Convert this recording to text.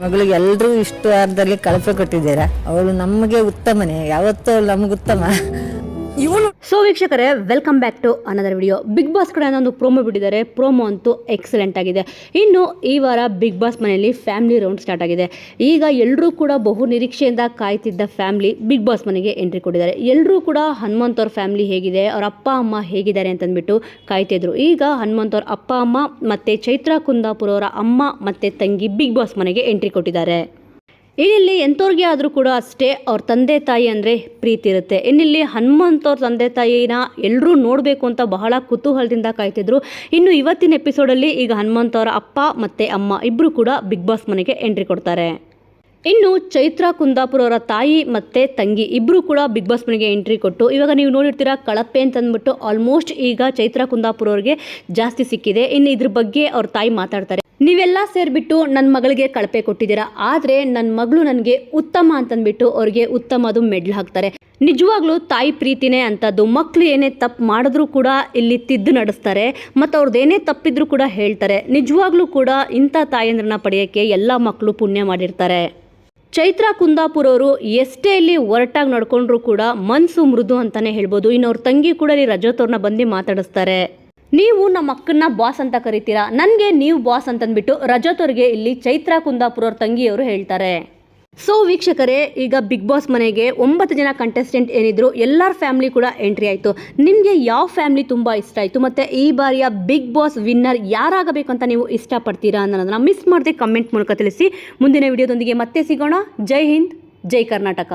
ಮಗಳಿಗೆ ಎಲ್ಲರೂ ಇಷ್ಟು ವಾರದಲ್ಲಿ ಕಳಪೆ ಕೊಟ್ಟಿದ್ದೀರಾ? ಅವಳು ನಮಗೆ ಉತ್ತಮನೇ. ಯಾವತ್ತೂ ಅವಳು ನಮಗೆ ಉತ್ತಮ. ಇವಳು ಸೊ ವೀಕ್ಷಕರೇ welcome back to another video Big Boss ಕಡೆ ಒಂದು ಪ್ರೋಮೋ ಬಿಟ್ಟಿದ್ದಾರೆ. ಪ್ರೋಮೋ ಅಂತೂ ಎಕ್ಸಲೆಂಟ್ ಆಗಿದೆ. ಇನ್ನು ಈ ವಾರ ಬಿಗ್ ಬಾಸ್ ಮನೆಯಲ್ಲಿ ಫ್ಯಾಮಿಲಿ ರೌಂಡ್ ಸ್ಟಾರ್ಟ್ ಆಗಿದೆ. ಈಗ ಎಲ್ಲರೂ ಕೂಡ ಬಹು ನಿರೀಕ್ಷೆಯಿಂದ ಕಾಯ್ತಿದ್ದ ಫ್ಯಾಮಿಲಿ ಬಿಗ್ ಬಾಸ್ ಮನೆಗೆ ಎಂಟ್ರಿ ಕೊಟ್ಟಿದ್ದಾರೆ. ಎಲ್ಲರೂ ಕೂಡ ಹನುಮಂತ್ ಅವ್ರ ಫ್ಯಾಮಿಲಿ ಹೇಗಿದೆ, ಅವ್ರ ಅಪ್ಪ, ಅಮ್ಮ ಹೇಗಿದ್ದಾರೆ ಅಂತಂದ್ಬಿಟ್ಟು ಕಾಯ್ತಿದ್ರು. ಈಗ ಹನುಮಂತ್ ಅವ್ರ ಅಪ್ಪ, ಅಮ್ಮ ಮತ್ತು ಚೈತ್ರಾ ಕುಂದಾಪುರ ಅವರ ಅಮ್ಮ ಮತ್ತು ತಂಗಿ ಬಿಗ್ ಬಾಸ್ ಮನೆಗೆ ಎಂಟ್ರಿ ಕೊಟ್ಟಿದ್ದಾರೆ. ಇಲ್ಲಿ ಎಂಥವ್ರಿಗೆ ಆದರೂ ಕೂಡ ಅಷ್ಟೇ ಅವ್ರ ತಂದೆ ತಾಯಿ ಅಂದರೆ ಪ್ರೀತಿ ಇರುತ್ತೆ. ಇನ್ನಿಲ್ಲಿ ಹನುಮಂತವ್ರ ತಂದೆ ತಾಯಿನ ಎಲ್ಲರೂ ನೋಡಬೇಕು ಅಂತ ಬಹಳ ಕುತೂಹಲದಿಂದ ಕಾಯ್ತಿದ್ರು. ಇನ್ನು ಇವತ್ತಿನ ಎಪಿಸೋಡಲ್ಲಿ ಈಗ ಹನುಮಂತವ್ರ ಅಪ್ಪ ಮತ್ತು ಅಮ್ಮ ಇಬ್ಬರು ಕೂಡ ಬಿಗ್ ಬಾಸ್ ಮನೆಗೆ ಎಂಟ್ರಿ ಕೊಡ್ತಾರೆ. ಇನ್ನು ಚೈತ್ರಾ ಕುಂದಾಪುರ ಅವರ ತಾಯಿ ಮತ್ತು ತಂಗಿ ಇಬ್ಬರು ಕೂಡ ಬಿಗ್ ಬಾಸ್ ಮನೆಗೆ ಎಂಟ್ರಿ ಕೊಟ್ಟು ಇವಾಗ ನೀವು ನೋಡಿರ್ತೀರ ಕಳಪೆ ಅಂತಂದ್ಬಿಟ್ಟು ಆಲ್ಮೋಸ್ಟ್ ಈಗ ಚೈತ್ರಾ ಕುಂದಾಪುರ ಅವ್ರಿಗೆ ಜಾಸ್ತಿ ಸಿಕ್ಕಿದೆ. ಇನ್ನು ಇದ್ರ ಬಗ್ಗೆ ಅವ್ರ ತಾಯಿ ಮಾತಾಡ್ತಾರೆ. ನೀವೆಲ್ಲ ಸೇರಿಬಿಟ್ಟು ನನ್ನ ಮಗಳಿಗೆ ಕಳಪೆ ಕೊಟ್ಟಿದ್ದೀರಾ? ಆದರೆ ನನ್ನ ಮಗಳು ನನಗೆ ಉತ್ತಮ ಅಂತಂದ್ಬಿಟ್ಟು ಅವ್ರಿಗೆ ಉತ್ತಮದು ಮೆಡ್ಲ್ ಹಾಕ್ತಾರೆ. ನಿಜವಾಗ್ಲೂ ತಾಯಿ ಪ್ರೀತಿನೇ ಅಂಥದ್ದು. ಮಕ್ಕಳು ಏನೇ ತಪ್ಪು ಮಾಡಿದ್ರೂ ಕೂಡ ಇಲ್ಲಿ ತಿದ್ದು ನಡೆಸ್ತಾರೆ. ಮತ್ತು ಅವ್ರದ್ದೇನೇ ತಪ್ಪಿದ್ರೂ ಕೂಡ ಹೇಳ್ತಾರೆ. ನಿಜವಾಗ್ಲೂ ಕೂಡ ಇಂಥ ತಾಯಂದ್ರನ್ನ ಪಡೆಯೋಕ್ಕೆ ಎಲ್ಲ ಮಕ್ಕಳು ಪುಣ್ಯ ಮಾಡಿರ್ತಾರೆ. ಚೈತ್ರ ಕುಂದಾಪುರ ಅವರು ಎಷ್ಟೇ ಇಲ್ಲಿ ಒರಟಾಗಿ ನಡ್ಕೊಂಡ್ರು ಕೂಡ ಮನಸ್ಸು ಮೃದು ಅಂತಲೇ ಹೇಳ್ಬೋದು. ಇನ್ನು ಅವ್ರ ತಂಗಿ ಕೂಡ ಇಲ್ಲಿ ರಜತ್ ಅವ್ರನ್ನ ಬಂದು ಮಾತಾಡಿಸ್ತಾರೆ. ನೀವು ನಮ್ಮ ಅಕ್ಕನ್ನ ಬಾಸ್ ಅಂತ ಕರಿತೀರಾ? ನನಗೆ ನೀವು ಬಾಸ್ ಅಂತಂದ್ಬಿಟ್ಟು ರಜತ್ ಇಲ್ಲಿ ಚೈತ್ರ ಕುಂದಾಪುರ ಅವ್ರ ತಂಗಿಯವರು ಹೇಳ್ತಾರೆ. ಸೊ ವೀಕ್ಷಕರೇ, ಈಗ ಬಿಗ್ ಬಾಸ್ ಮನೆಗೆ ಒಂಬತ್ತು ಜನ ಕಂಟೆಸ್ಟೆಂಟ್ ಏನಿದ್ರು, ಎಲ್ಲರ ಫ್ಯಾಮಿಲಿ ಕೂಡ ಎಂಟ್ರಿ ಆಯಿತು. ನಿಮಗೆ ಯಾವ ಫ್ಯಾಮಿಲಿ ತುಂಬ ಇಷ್ಟ ಆಯಿತು? ಮತ್ತು ಈ ಬಾರಿಯ ಬಿಗ್ ಬಾಸ್ ವಿನ್ನರ್ ಯಾರಾಗಬೇಕು ಅಂತ ನೀವು ಇಷ್ಟಪಡ್ತೀರಾ ಅನ್ನೋದನ್ನು ಮಿಸ್ ಮಾಡದೆ ಕಮೆಂಟ್ ಮೂಲಕ ತಿಳಿಸಿ. ಮುಂದಿನ ವಿಡಿಯೋದೊಂದಿಗೆ ಮತ್ತೆ ಸಿಗೋಣ. ಜೈ ಹಿಂದ್, ಜೈ ಕರ್ನಾಟಕ.